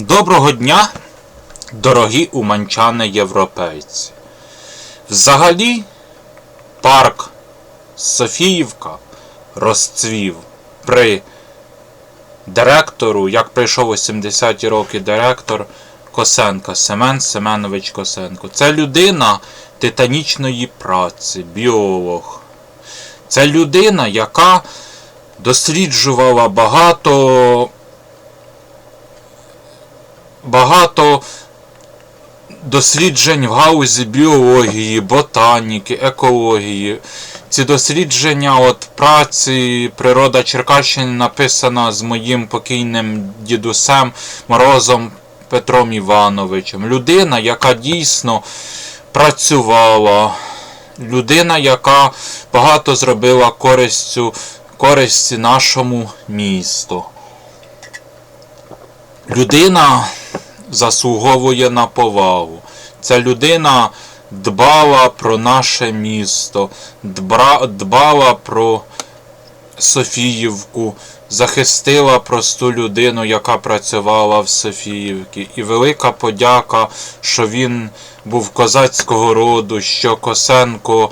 Доброго дня, дорогі уманчани європейці. Взагалі, парк Софіївка розцвів при директору, як прийшов у 70-ті роки директор Косенка, Семен Семенович Косенко. Це людина титанічної праці, біолог. Це людина, яка досліджувала багато багато досліджень в гаузі біології, ботаніки, екології. Ці дослідження от праці Природа Черкащини написана з моїм покійним дідусем Морозом Петром Івановичем. Людина, яка дійсно працювала, людина, яка багато зробила користю, користі нашому місту. Людина заслуговує на повагу. Ця людина дбала про наше місто, дбала про Софіївку, захистила просту людину, яка працювала в Софіївці. І велика подяка, що він був козацького роду, що Косенко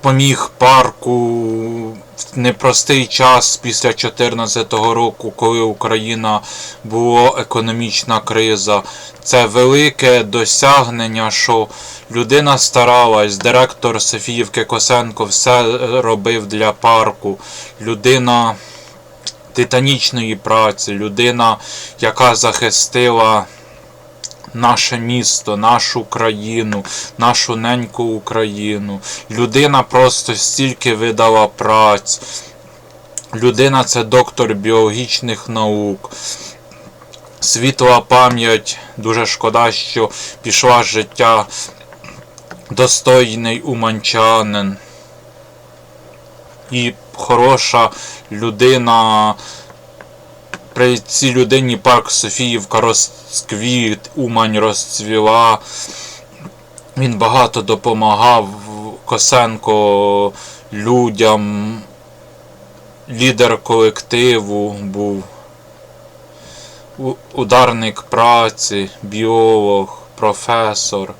поміг парку непростий час після 2014 року, коли Україна була економічна криза. Це велике досягнення, що людина старалась, директор Софіївки Косенко все робив для парку. Людина титанічної праці, людина, яка захистила наше місто, нашу країну, нашу неньку Україну. Людина просто стільки видала праць. Людина це доктор біологічних наук. Світла пам'ять, дуже шкода, що пішла з життя достойний уманчанин. І хороша людина. При цій людині парк Софіївка розквіт, Умань розцвіла. Він багато допомагав Косенко людям, лідер колективу був, ударник праці, біолог, професор.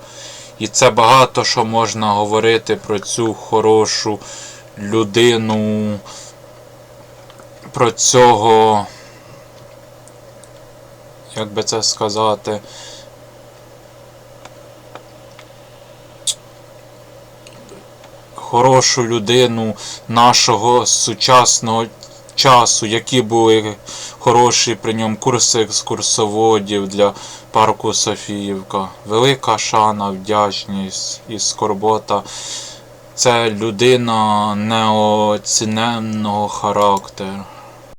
І це багато що можна говорити про цю хорошу людину, про цього як би це сказати. Хорошу людину нашого сучасного часу, які були хороші при ньому курси екскурсоводів для парку Софіївка. Велика шана, вдячність і скорбота. Це людина неоціненного характеру.